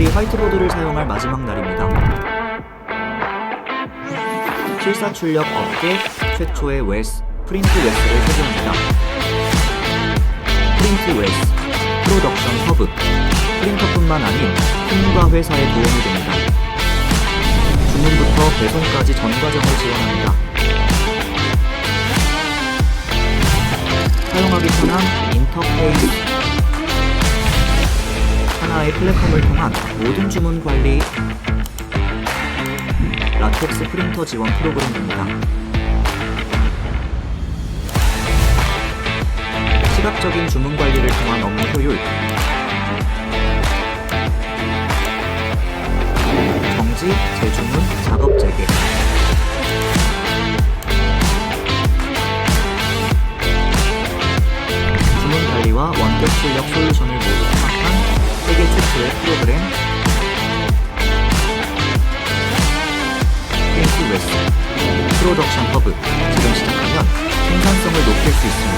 오늘이 화이트보드를 사용할 마지막 날입니다. 실사 출력 업계 최초의 웨스, 프린트 웨스를 소개합니다. 프린트 웨스, 프로덕션 허브, 프린터뿐만 아닌 팀과 회사에 도움이 됩니다. 주문부터 배송까지 전 과정을 지원합니다. 사용하기 편한 인터페이스 하나의 플랫폼을 통한 모든 주문 관리. 라텍스 프린터 지원 프로그램입니다. 시각적인 주문 관리를 통한 업무 효율. 정지, 재주문, 작업 재개. 주문 관리와 원격 출력 솔루션을 모두 웨스 프로덕션 허브 지금 시작하면 생산성을 높일 수 있습니다.